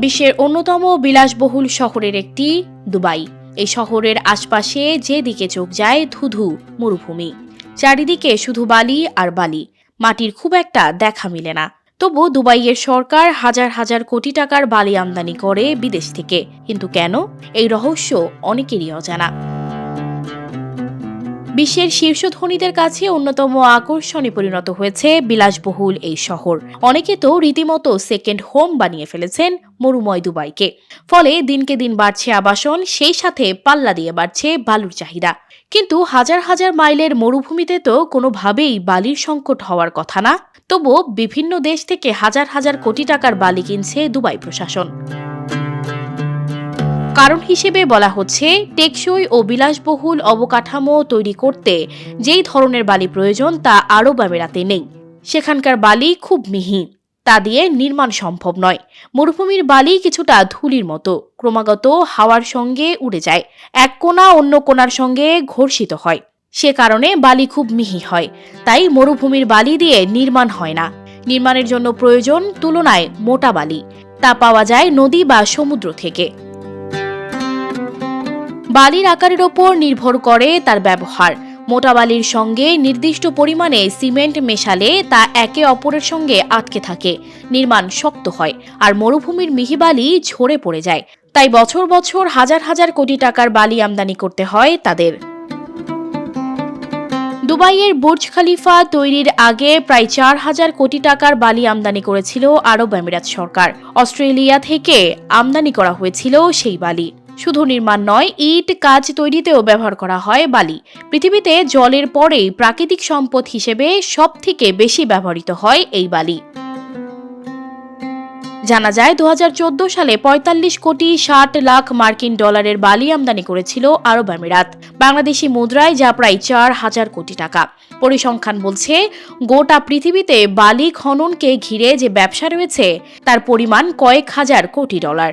বিশ্বের অন্যতম বিলাসবহুল শহরের একটি, দুবাই। এই শহরের আশপাশে যেদিকে চোখ যায় ধুধু, মরুভূমি। চারিদিকে শুধু বালি আর বালি। মাটির খুব একটা দেখা মিলে না। তবু দুবাইয়ের সরকার হাজার হাজার কোটি টাকার বালি আমদানি করে বিদেশ থেকে। কিন্তু কেন? এই রহস্য অনেকেরই অজানা। বিশ্বের শীর্ষ ধনীদের কাছে অন্যতম আকর্ষণে পরিণত হয়েছে বিলাসবহুল এই শহর। অনেকে তো রীতিমতো সেকেন্ড হোম বানিয়ে ফেলেছেন মরুময় দুবাইকে। ফলে দিনকে দিন বাড়ছে আবাসন, সেই সাথে পাল্লা দিয়ে বাড়ছে বালুর চাহিদা। কিন্তু হাজার হাজার মাইলের মরুভূমিতে তো কোনোভাবেই বালির সংকট হওয়ার কথা না। তবুও বিভিন্ন দেশ থেকে হাজার হাজার কোটি টাকার বালি কিনছে দুবাই প্রশাসন। কারণ হিসেবে বলা হচ্ছে, টেকসই ও বিলাসবহুল অবকাঠামো তৈরি করতে যেই ধরনের বালি প্রয়োজন তা আরব আমিরাতে নেই। সেখানকার বালি খুব মিহি, তা দিয়ে নির্মাণ সম্ভব নয়। মরুভূমির বালি কিছুটা ধুলির মতো, ক্রমাগত হাওয়ার সঙ্গে উড়ে যায়, এক কোণা অন্য কোণার সঙ্গে ঘর্ষিত হয়। সে কারণে বালি খুব মিহি হয়, তাই মরুভূমির বালি দিয়ে নির্মাণ হয় না। নির্মাণের জন্য প্রয়োজন তুলনায় মোটা বালি, তা পাওয়া যায় নদী বা সমুদ্র থেকে। বালির আকারের ওপর নির্ভর করে তার ব্যবহার। মোটা বালির সঙ্গে নির্দিষ্ট পরিমাণে সিমেন্ট মেশালে তা একে অপরের সঙ্গে আটকে থাকে, নির্মাণ শক্ত হয় আর মরুভূমির মিহি বালি ঝরে পড়ে যায়। তাই বছর বছর হাজার হাজার কোটি টাকার বালি আমদানি করতে হয় তাদের। দুবাইয়ের বুর্জ খালিফা তৈরির আগে প্রায় চার হাজার কোটি টাকার বালি আমদানি করেছিল আরব আমিরাত সরকার। অস্ট্রেলিয়া থেকে আমদানি করা হয়েছিল সেই বালি। শুধু নির্মাণ নয়, ইট কাজ তৈরিতেও ব্যবহার করা হয় বালি। পৃথিবীতে জলের পরেই প্রাকৃতিক সম্পদ হিসেবে সব থেকে বেশি ব্যবহৃত হয় এই বালি। জানা যায় দু হাজার চোদ্দ সালে ৪৫ কোটি ষাট লাখ মার্কিন ডলারের বালি আমদানি করেছিল আরব আমিরাত। বাংলাদেশি মুদ্রায় যা প্রায় চার হাজার কোটি টাকা। পরিসংখ্যান বলছে, গোটা পৃথিবীতে বালি খননকে ঘিরে যে ব্যবসা রয়েছে, তার পরিমাণ কয়েক হাজার কোটি ডলার।